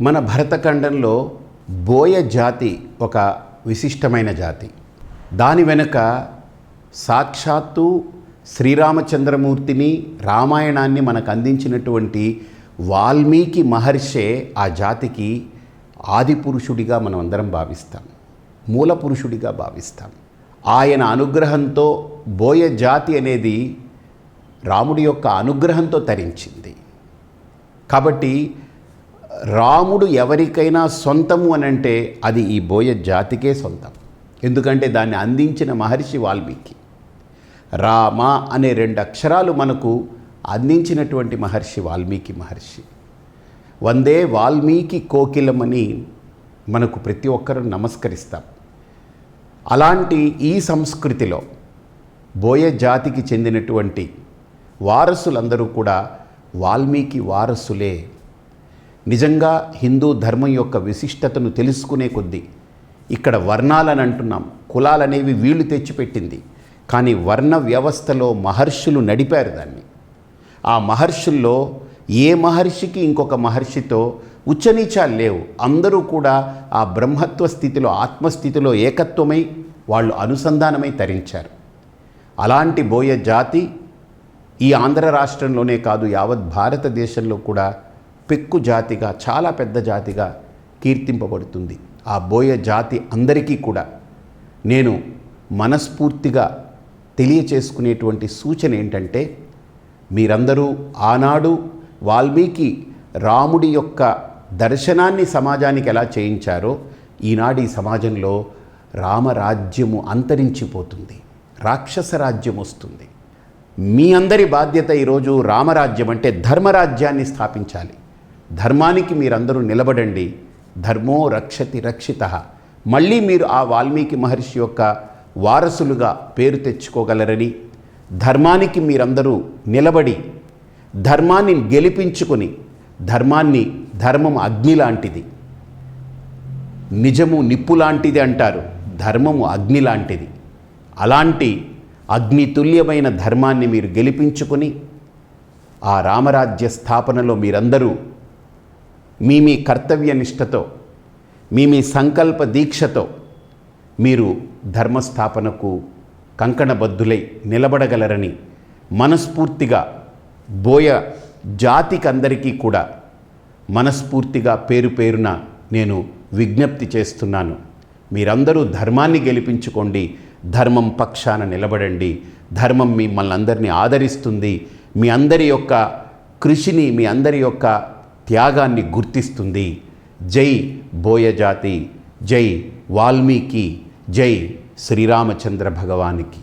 మన భరతఖండంలో బోయ జాతి ఒక విశిష్టమైన జాతి. దాని వెనుక సాక్షాత్తు శ్రీరామచంద్రమూర్తిని రామాయణాన్ని మనకు అందించినటువంటి వాల్మీకి మహర్షే ఆ జాతికి ఆది పురుషుడిగా మనం అందరం భావిస్తాం. మూల పురుషుడిగా భావిస్తాం. ఆయన అనుగ్రహంతో బోయ జాతి అనేది రాముడి యొక్క అనుగ్రహంతో తరించింది. కాబట్టి రాముడు ఎవరికైనా సొంతము అని అంటే అది ఈ బోయ జాతికే సొంతం. ఎందుకంటే దాన్ని అందించిన మహర్షి వాల్మీకి. రామ అనే రెండు అక్షరాలు మనకు అందించినటువంటి మహర్షి వాల్మీకి మహర్షి. వందే వాల్మీకి కోకిలమని మనకు ప్రతి ఒక్కరూ నమస్కరిస్తాం. అలాంటి ఈ సంస్కృతిలో బోయ జాతికి చెందినటువంటి వారసులందరూ కూడా వాల్మీకి వారసులే నిజంగా హిందూ ధర్మం యొక్క విశిష్టతను తెలుసుకునే కొద్దీ ఇక్కడ వర్ణాలని అంటున్నాం. కులాలనేవి వీళ్ళు తెచ్చిపెట్టింది. కానీ వర్ణ వ్యవస్థలో మహర్షులు నడిపారు దాన్ని. ఆ మహర్షుల్లో ఏ మహర్షికి ఇంకొక మహర్షితో ఉచ్చనీచాలు లేవు. అందరూ కూడా ఆ బ్రహ్మత్వ స్థితిలో ఆత్మస్థితిలో ఏకత్వమై వాళ్ళు అనుసంధానమై తరించారు. అలాంటి బోయ జాతి ఈ ఆంధ్ర రాష్ట్రంలోనే కాదు యావత్ భారతదేశంలో కూడా పెక్కు జాతిగా చాలా పెద్ద జాతిగా కీర్తింపబడుతుంది. ఆ బోయ జాతి అందరికీ కూడా నేను మనస్ఫూర్తిగా తెలియచేసుకునేటువంటి సూచన ఏంటంటే మీరందరూ ఆనాడు వాల్మీకి రాముడి యొక్క దర్శనాన్ని సమాజానికి ఎలా చేయించారో ఈనాడు ఈ సమాజంలో రామరాజ్యము అంతరించిపోతుంది. రాక్షస రాజ్యం వస్తుంది. మీ అందరి బాధ్యత ఈరోజు రామరాజ్యం అంటే ధర్మరాజ్యాన్ని స్థాపించాలి. ధర్మానికి మీరందరూ నిలబడండి. ధర్మో రక్షతి రక్షిత. మళ్ళీ మీరు ఆ వాల్మీకి మహర్షి యొక్క వారసులుగా పేరు తెచ్చుకోగలరని. ధర్మానికి మీరందరూ నిలబడి ధర్మాన్ని గెలిపించుకొని ధర్మాన్ని ధర్మం అగ్ని లాంటిది నిజము నిప్పు లాంటిది అంటారు ధర్మము అగ్ని లాంటిది అలాంటి అగ్నితుల్యమైన ధర్మాన్ని మీరు గెలిపించుకొని ఆ రామరాజ్య స్థాపనలో మీరందరూ మీ మీ కర్తవ్య నిష్టతో మీ మీ సంకల్ప దీక్షతో మీరు ధర్మస్థాపనకు కంకణబద్ధులై నిలబడగలరని మనస్ఫూర్తిగా బోయ జాతికందరికీ కూడా మనస్ఫూర్తిగా పేరు పేరున నేను విజ్ఞప్తి చేస్తున్నాను. మీరందరూ ధర్మాన్ని గెలిపించుకోండి ధర్మం పక్షాన నిలబడండి ధర్మం మిమ్మల్ని అందరినీ ఆదరిస్తుంది. మీ అందరి యొక్క కృషిని మీ అందరి యొక్క త్యాగాన్ని గుర్తిస్తుంది. జై బోయజాతి జై వాల్మీకి జై శ్రీరామచంద్ర భగవానికి.